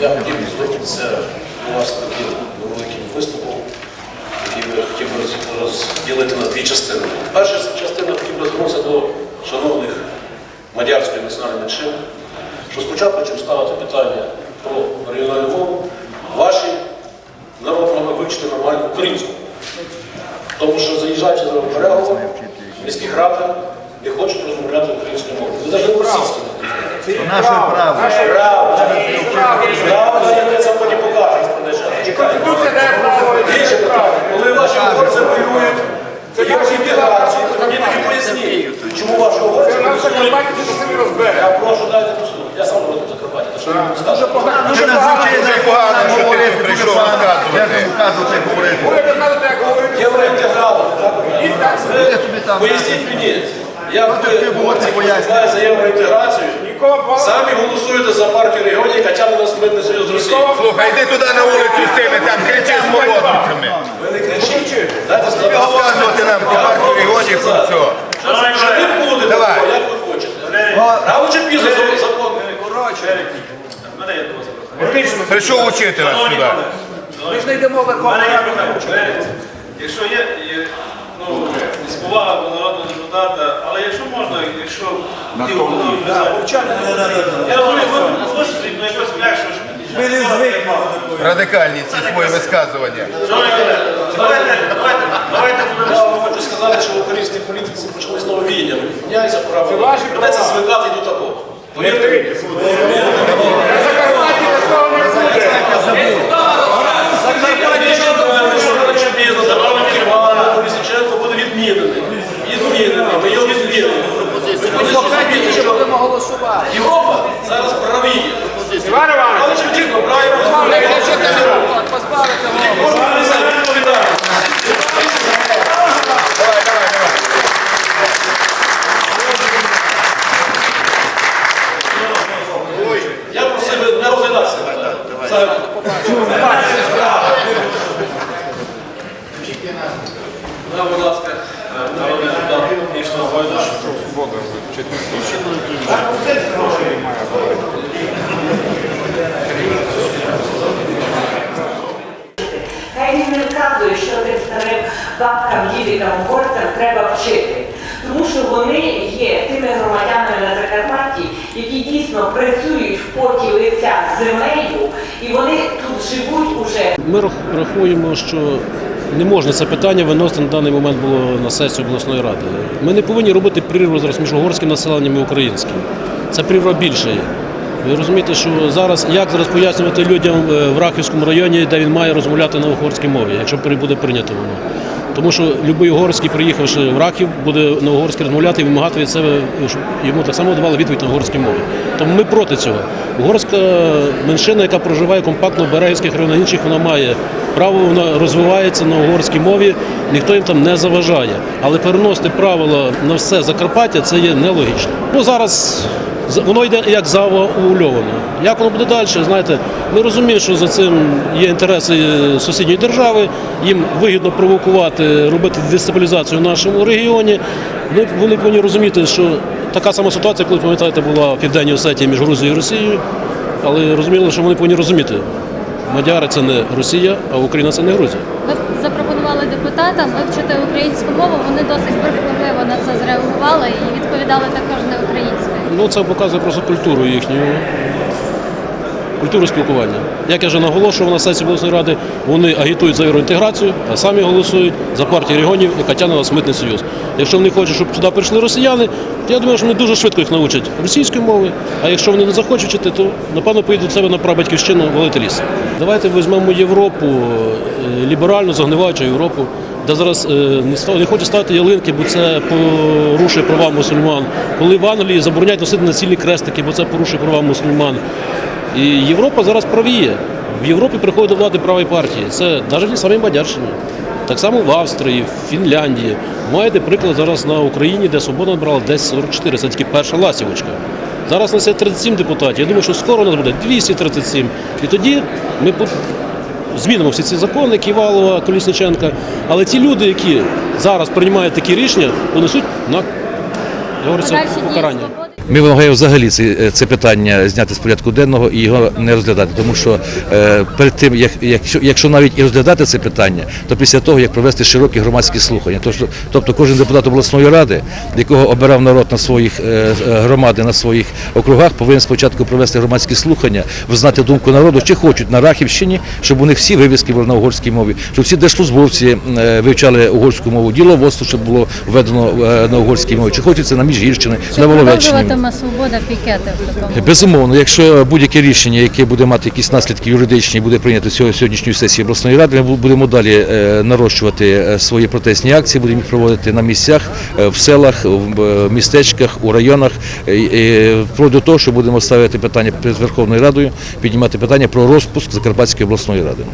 Я хотів звернутися до вас таким невеликим виступом, який би хотів розділити на дві частини. Перша частина хотів би звернутися до шановних мадярської національної меншини, що спочатку чим ставити питання про регіональну мову, ваші народ має вивчити нормальну українську. Тому що заїжджаючи за переговори, в міських не хочуть розмовляти українською мовою. Ви навіть російською хочете. Наше право. Правда, я це потім покажу. Конституція дає право. Більше питання. Коли ваші угорці воюють, це є міграцію, то мені тоді поясніть, чому ваші угорці воюють. Я прошу дайте послухати. Я сам родом Закарпаття, що я. Дуже погано, що ти прийшов дуже розказувати. Як вам казувати, як говорити? Будете знати, як говорити. Євроінтеграли? Я Поясніть мені, ви говорити, угорці пояснюй. за євроінтеграцію. Самі голосуєте за партію регіонів, тягне нас митний союз з Росією. Слухай, йди туди на вулицю з цими, там кричи з молодцями. Ви не кричіть. Дайте сказати. Розказувати нам про партію регіонів про все. Що не буде як ви хочете. Рано чи пізно закон. Прийшов учити нас сюди. Ми ж не йдемо в Верховну Раду. Якщо є, є ну, повага до народного депутата, але якщо можна, якщо ті голови я розумію, ви висловіть, ну якось м'якше. Ми не звикли. Радикальні ці свої висказування. Давайте, давайте, давайте будемо. Я вам хочу сказати, що в українській політиці почалось знову Міняється Я ваші Придеться права. звикати до такого. Повірте мені. На Закарпатті такого не буде. Колісниченко буде відмінений. Відмінений. Ми його відмінимо. Ви хочете зрозуміти, що Європа зараз правіє. Іван Іванович, Але чи дійсно правильно розмовляє? Кожен несе відповідальність. Я просив би не розглядатися. Взагалі. Да, будь ласка, народний депутат Вічна Войдаш. Хай він не вказує, що тим старим бабкам, дідикам, горцям треба вчити. Тому що вони є тими громадянами на Закарпатті, які дійсно працюють в поті лиця з землею, і вони тут живуть уже Ми рахуємо, що не можна це питання виносити на даний момент було на сесію обласної ради. Ми не повинні робити прірву зараз між угорським населенням і українським. Це прірва більша є. Ви розумієте, що зараз як зараз пояснювати людям е, в Рахівському районі, де він має розмовляти на угорській мові, якщо буде прийнято воно. Тому що будь-який угорський, приїхавши в Рахів, буде на угорській розмовляти і вимагати від себе, щоб йому так само давали відповідь на угорській мові. Тому ми проти цього. Угорська меншина, яка проживає компактно в Берегівських районах інших, вона має право, вона розвивається на угорській мові, ніхто їм там не заважає. Але переносити правила на все Закарпаття це є нелогічно. Ну зараз воно йде як завуальовано. Як воно буде далі, знаєте, ми розуміємо, що за цим є інтереси сусідньої держави, їм вигідно провокувати, робити дестабілізацію в нашому регіоні. Ми, вони повинні розуміти, що така сама ситуація, коли пам'ятаєте, була в Південній Осетії між Грузією і Росією, але розуміли, що вони повинні розуміти. Мадяри це не Росія, а Україна це не Грузія. Ми запропонували депутатам вивчити українську мову. Вони досить прихотливо на це зреагували і відповідали також не українською. Ну, це показує просто культуру їхню, культуру спілкування. Як я вже наголошував на сесії обласної ради, вони агітують за євроінтеграцію, а самі голосують за партію регіонів, яка тягне нас в митний союз. Якщо вони хочуть, щоб сюди прийшли росіяни, то я думаю, що вони дуже швидко їх навчать російської мови. А якщо вони не захочуть вчити, то напевно поїдуть себе на прабатьківщину валити ліс. Давайте візьмемо Європу, е, ліберальну, загниваючу Європу, де зараз е, не хочуть ставити ялинки, бо це порушує права мусульман. Коли в Англії забороняють носити націльні крестики, бо це порушує права мусульман. І Європа зараз правіє. В Європі приходять до влади правої партії. Це навіть в самій Мадярщині. Так само в Австрії, в Фінляндії. Маєте приклад зараз на Україні, де свобода набрала десь 44. Це тільки перша ласівочка. Зараз нас є 37 депутатів. Я думаю, що скоро у нас буде 237. І тоді ми змінимо всі ці закони Ківалова, Колісниченка. Але ті люди, які зараз приймають такі рішення, понесуть на я говорю, покарання. Ми вимагаємо взагалі це, це питання зняти з порядку денного і його не розглядати, тому що е, перед тим, як, якщо, якщо навіть і розглядати це питання, то після того, як провести широкі громадські слухання, то, що- тобто кожен депутат обласної ради, якого обирав народ на своїх е, е, громади, на своїх округах, повинен спочатку провести громадські слухання, взнати думку народу, чи хочуть на Рахівщині, щоб у них всі вивіски були на угорській мові, щоб всі держслужбовці е, вивчали угорську мову, діловодство, щоб було введено е, на угорській мові, чи хочуть це на Міжгірщині, Чи на Воловеччині. Продовжуватиме свобода пікети в такому? Безумовно, якщо будь-яке рішення, яке буде мати якісь наслідки юридичні, буде прийнято цього сьогоднішньої сесії обласної ради, ми будемо далі е, нарощувати е, свої протестні акції, будемо їх проводити на місцях, е, в селах, в е, містечках, у районах, е, е, вплоть того, що будемо ставити питання перед Верховною Радою, піднімати питання про розпуск Закарпатської обласної ради.